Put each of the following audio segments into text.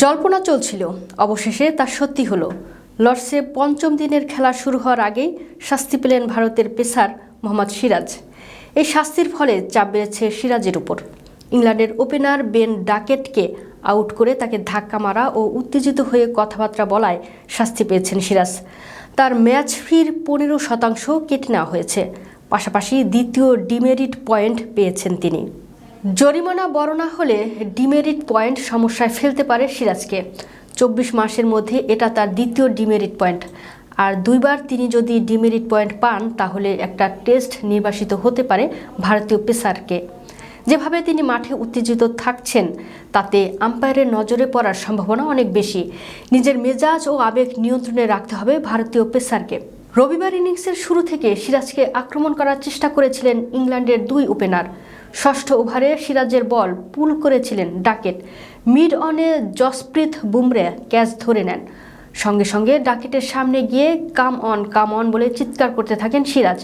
জল্পনা চলছিল। অবশেষে তা সত্যি হলো। লর্ডসে পঞ্চম দিনের খেলা শুরু হওয়ার আগেই শাস্তি পেলেন ভারতের পেসার মোহাম্মদ সিরাজ। এই শাস্তির ফলে চাপ বেড়েছে সিরাজের উপর। ইংল্যান্ডের ওপেনার বেন ডাকেটকে আউট করে তাকে ধাক্কা মারা ও উত্তেজিত হয়ে কথাবার্তা বলায় শাস্তি পেয়েছেন সিরাজ। তার ম্যাচ ফির পনেরো শতাংশ কেটে নেওয়া হয়েছে। পাশাপাশি দ্বিতীয় ডিমেরিট পয়েন্ট পেয়েছেন তিনি। জরিমানা বড় না হলে ডিমেরিট পয়েন্ট সমস্যায় ফেলতে পারে সিরাজকে। চব্বিশ মাসের মধ্যে এটা তার দ্বিতীয় ডিমেরিট পয়েন্ট। আর দুইবার তিনি যদি ডিমেরিট পয়েন্ট পান, তাহলে একটা টেস্ট নির্বাসিত হতে পারে ভারতীয় পেসারকে। যেভাবে তিনি মাঠে উত্তেজিত থাকছেন, তাতে আম্পায়ারের নজরে পড়ার সম্ভাবনা অনেক বেশি। নিজের মেজাজ ও আবেগ নিয়ন্ত্রণে রাখতে হবে ভারতীয় পেসারকে। রবিবার ইনিংসের শুরু থেকে সিরাজকে আক্রমণ করার চেষ্টা করেছিলেন ইংল্যান্ডের দুই ওপেনার। ষষ্ঠ ওভারে সিরাজের বল পুল করেছিলেন ডাকেট। মিড অনে জসপ্রীত বুমরে ক্যাচ ধরে নেন। সঙ্গে সঙ্গে ডাকেটের সামনে গিয়ে কাম অন কাম অন বলে চিৎকার করতে থাকেন সিরাজ।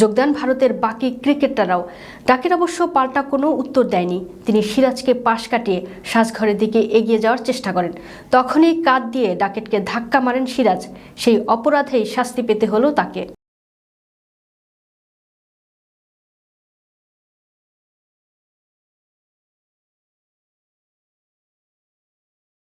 যোগদান ভারতের বাকি ক্রিকেটাররাও। ডাকের অবশ্য পাল্টা কোনো উত্তর দেয়নি। তিনি সিরাজকে পাশ কাটিয়ে সাজঘরের দিকে এগিয়ে যাওয়ার চেষ্টা করেন। তখনই কাঁধ দিয়ে ডাকেটকে ধাক্কা মারেন সিরাজ। সেই অপরাধেই শাস্তি পেতে হলো তাকে।